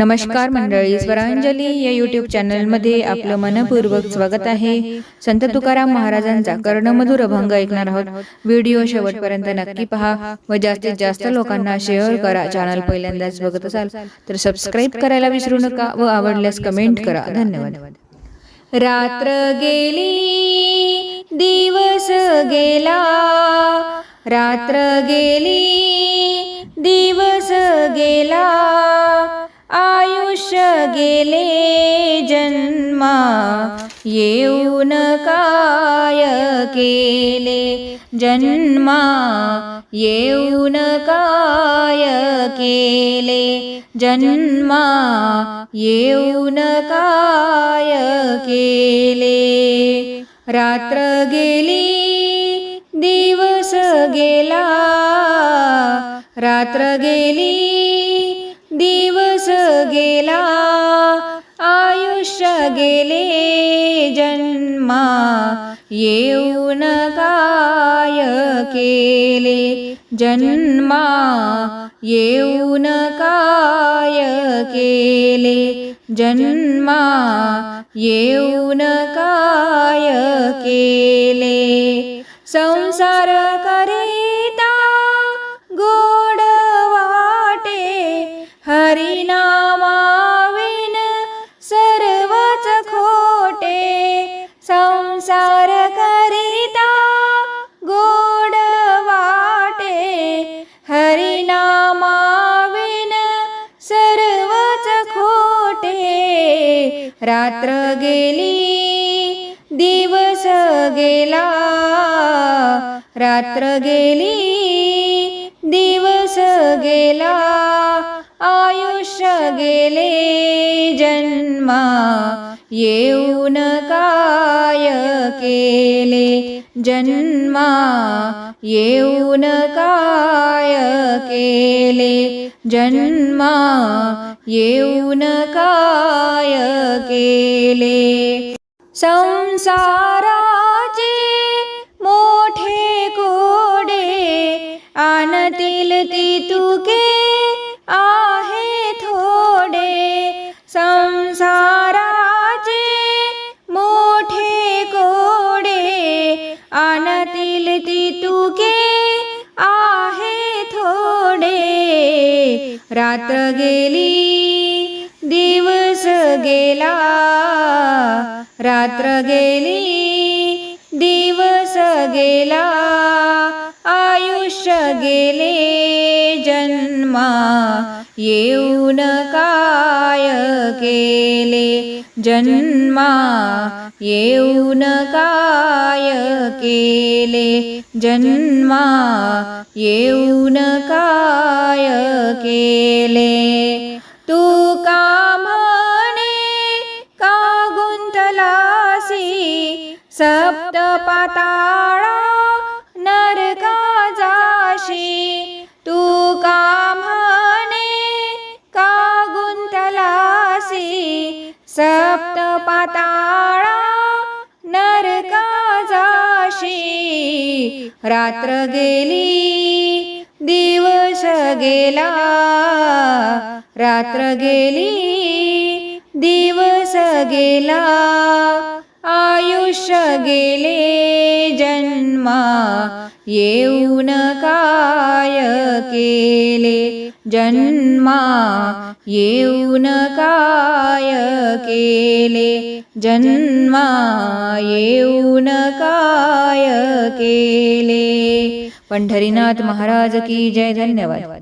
नमस्कार मंडळी स्वरांजली या युट्यूब चॅनलमध्ये आपलं मनपूर्वक स्वागत आहे. संत तुकाराम महाराजांचा कर्णमधुर अभंग ऐकणार आहोत. व्हिडिओ शेवटपर्यंत नक्की पहा व जास्तीत जास्त लोकांना शेअर करा. चॅनल पहिल्यांदाच बघत असाल तर सबस्क्राईब करायला विसरू नका व आवडल्यास कमेंट करा. धन्यवाद. रात्र गेली दिवस गेला. रात्र गेली दिवस गेला. वर्ष गेले जन्मा येऊन काय केले? जन्मा येऊन काय केले? जन्मा येऊन काय केले? रात्र गेली दिवस गेला रात्र गेली दिवस गेला आयुष्य गेले जन्मा येऊन काय केले? जन्मा येऊन काय केले? जन्मा येऊन काय केले? संसार कर हरिनामाविन सर्वच खोटे संसार करिता गोड वाटे. हरिनामाविन सर्वच खोटे. रात्र गेली दिवस गेला. रात्र गेली दिवस गेला. आयुष्य गेले जन्मा येऊन काय केले जन्मा येऊन काय केले जन्मा येऊन काय केले संसार आणतील तुके आहे थोडे. रात्र गेली दिवस गेला. रात्र गेली दिवस गेला. आयुष्य गेले जन्मा येऊन नका. केले जन्मा येऊन काय केले? जन्मा येऊन काय केले? तू कामने का गुंतलासी? सप्त पाताळा पाताळा नरका जाशी रात्र गेली दिवस गेला. रात्र गेली दिवस गेला. आयुष्य गेले जन्मा ये केले जन्मा येऊन काय केले? जन्मा येऊन काय केले? पंढरीनाथ महाराज की जय. धन्यवाद.